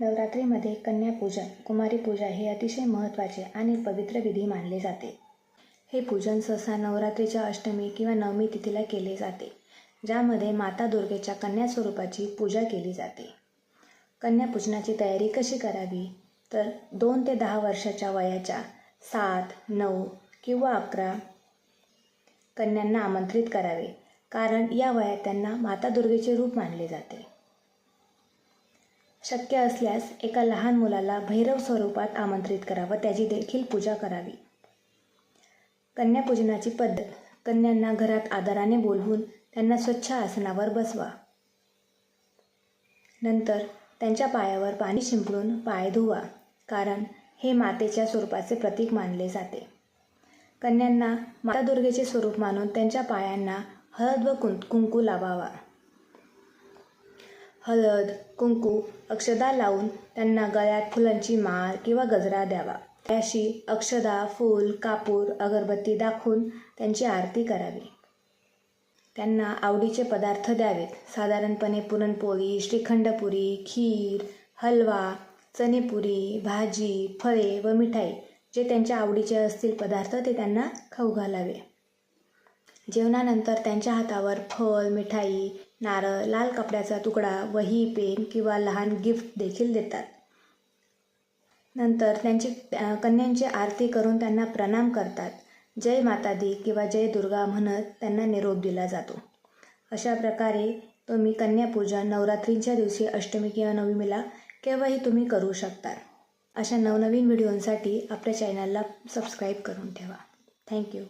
नवरात्रीमध्ये कन्यापूजन कुमारी पूजा हे अतिशय महत्त्वाचे आणि पवित्र विधी मानले जाते. हे पूजन सहसा नवरात्रीच्या अष्टमी किंवा नवमी तिथीला केले जाते ज्यामध्ये माता दुर्गेच्या कन्या स्वरूपाची पूजा केली जाते. कन्यापूजनाची तयारी कशी करावी? तर दोन ते दहा वर्षाच्या वयाच्या सात नऊ किंवा अकरा कन्यांना आमंत्रित करावे कारण या वयात त्यांना माता दुर्गेचे रूप मानले जाते. शक्य असल्यास एका लहान मुलाला भैरव स्वरूपात आमंत्रित करा व त्याची देखील पूजा करावी. कन्यापूजनाची पद्धत. कन्यांना घरात आदराने बोलवून त्यांना स्वच्छ आसनावर बसवा. नंतर त्यांच्या पायावर पाणी शिंपडून पाय धुवा कारण हे मातेच्या स्वरूपाचे प्रतीक मानले जाते. कन्यांना माता दुर्गेचे स्वरूप मानून त्यांच्या पायांना हळद व कुं कुंकू लावावा. हळद कुंकू अक्षदा लावून त्यांना गळ्यात फुलांची माळ किंवा गजरा द्यावा. त्याशी अक्षदा फूल कापूर अगरबत्ती दाखवून त्यांची आरती करावी. त्यांना आवडीचे पदार्थ द्यावेत. साधारणपणे पुरणपोळी श्रीखंडपुरी खीर हलवा चणेपुरी भाजी फळे व मिठाई जे त्यांच्या आवडीचे असतील पदार्थ ते त्यांना खाऊ घालावे. जेवणानंतर त्यांच्या हातावर फळ मिठाई नारळ लाल कपड्याचा तुकडा वही पेन किंवा लहान गिफ्ट देखील देतात. नंतर त्यांची कन्यांची आरती करून त्यांना प्रणाम करतात. जय माता दी किंवा जय दुर्गा म्हणत त्यांना निरोप दिला जातो. अशा प्रकारे तुम्ही कन्यापूजा नवरात्रींच्या दिवशी अष्टमी किंवा नवमीला केव्हाही तुम्ही करू शकता. अशा नवनवीन व्हिडिओंसाठी आपल्या चॅनलला सबस्क्राईब करून ठेवा. थँक्यू